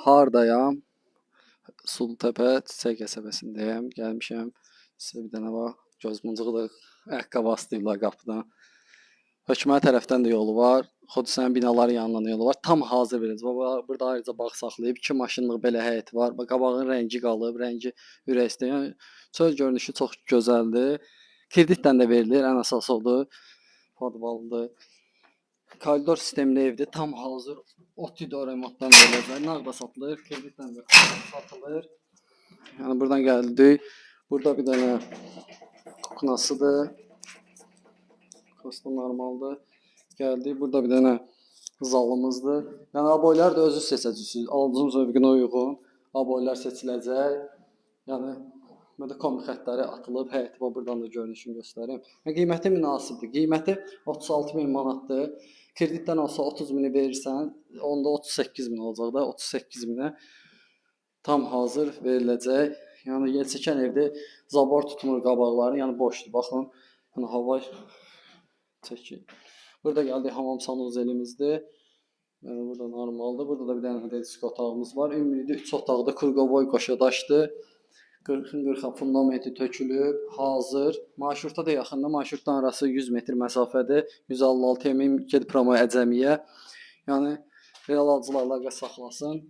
Hardayam? Sulutəpə Çiçək qəsəbəsindəyəm. Gəlmişəm. Sizə bir dənə bax, gözmuncuqdur. Ayaqqabı asdırıblar qapıdan. Hökmə tərəfdən də yolu var. Xudüsən binaların yanından da yolu var. Tam hazır verəcək. Baba, burada ayrıca bağ saxlayıb 2 maşınlıq belə həyəti var. Bax qabağın rəngi qalıb, rəngi ürək istəyir. Yəni çöl görünüşü çox gözəldir. Kreditlə də verilir, ən əsası odur. Podvaldır. Koridor sistemli evdir. Tam hazır. Otido remontdan veriləcək. Nağda satılır, kreditlə də satılır. Yəni buradan gəldik. Burada bir dənə kuknasıdır. Kuknası normaldır. Gəldik. Burada bir dənə zalımızdır. Yəni aboylar da özünüz seçəcəksiniz. Aldığınız zövqünə uyğun aboylar seçiləcək. Yəni burada kombi xəttləri atılıb. Həyəti bax buradan da görünüşünü göstərim. Qiyməti münasibdir. Qiyməti 36 min manatdır. Kreditdən olsa 30 mini verirsən, onda 38 min olacaq da 38 minə tam hazır veriləcək. Yəni yel çəkən evdə zabor tutmur qabaqları, yəni boşdur. Baxın, yəni hava çəkir. Burada gəldik hamam sanuzelimizdir. Yəni burada normaldır. Burada da bir dənə disk otağımız var. Ümumi 3 otaqda kurqovoy qoşadaşdır. 40-ın 40 fundamenti tökülüb, hazır. Marşrutda da yaxında, marşrutdan arası 100 metr məsafədir. 156 min get promo əcəmiyə. Yəni real alıcılarla əlaqə saxlasın.